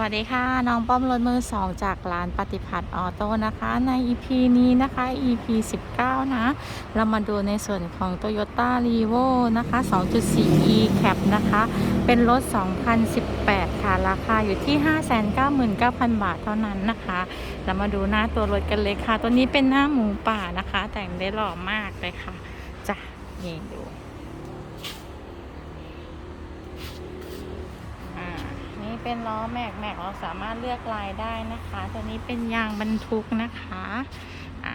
วัสดีค่ะ น้องป้อมรถมือสองจากร้านปฏิพัฒน์ออโต้นะคะ ใน EP นี้นะคะ EP 19 นะ เรามาดูในส่วนของ Toyota r e v o นะคะ 2.4 e cap นะคะ เป็นรถ 2018 ค่ะ ราคาอยู่ที่ 599,000 บาทเท่านั้นนะคะ เรามาดูหน้าตัวรถกันเลยค่ะ ตัวนี้เป็นหน้าหมูป่านะคะ แต่งได้หล่อมากเลยค่ะ จ้ะนี่ดู อ่า นี่ เป็นล้อแม็กแม็กเราสามารถเลือกลายได้นะคะ ตัวนี้เป็นยางบรรทุกนะคะอ่า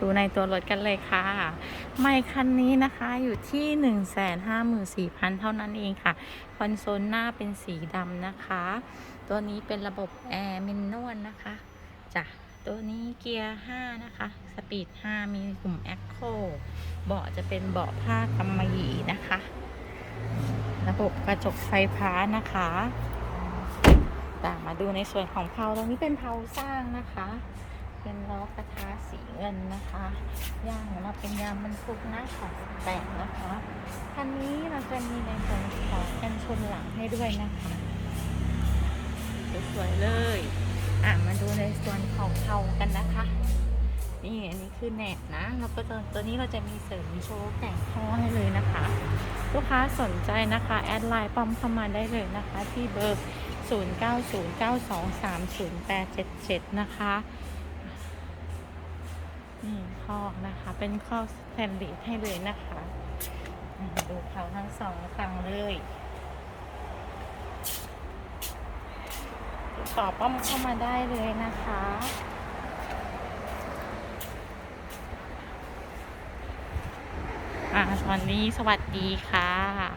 ดูในตัวรถกันเลยค่ะ ไม่คันนี้นะคะอยู่ที่ 154,000 เท่านั้นเองค่ะ คอนโซลหน้าเป็นสีดำนะคะ ตัวนี้เป็นระบบแอร์มินนวลนะคะจ้ะตัวนี้เกียร์ 5 นะคะ สปีด 5 มีกลุ่มแอคโค เบาะจะเป็นเบาะผ้ากำมะหยี่นะคะ ระบบกระจกไฟฟ้านะคะต่มาดูในส่วนของเพลาตรงนี้เป็นเพลาสร้างนะคะ เป็นล้อกระทะสีเงินนะคะยางของเราเป็นยางบรรทุกนะของแต่งนะคะคันนี้เราจะมีในส่วนของกันชนหลังให้ด้วยนะคะสวยๆเลย อะมาดูในส่วนของเพลากันนะคะ นี่อันนี้คือแหนบนะแล้วก็ตัวตัวนี้เราจะมีเสริมโชว์แต่งท่อให้เลยนะคะ ลูกค้าสนใจนะคะแอดไลน์ป้อมเข้ามาได้เลยนะคะ ที่เบอร์ 0909230877 นะคะนี่คอกนะคะ เป็นคอกสแตนเลสให้เลยนะคะดูเขาทั้งสองฝั่งเลยต่อป้อมเข้ามาได้เลยนะคะ อ่า ตอนนี้สวัสดีค่ะ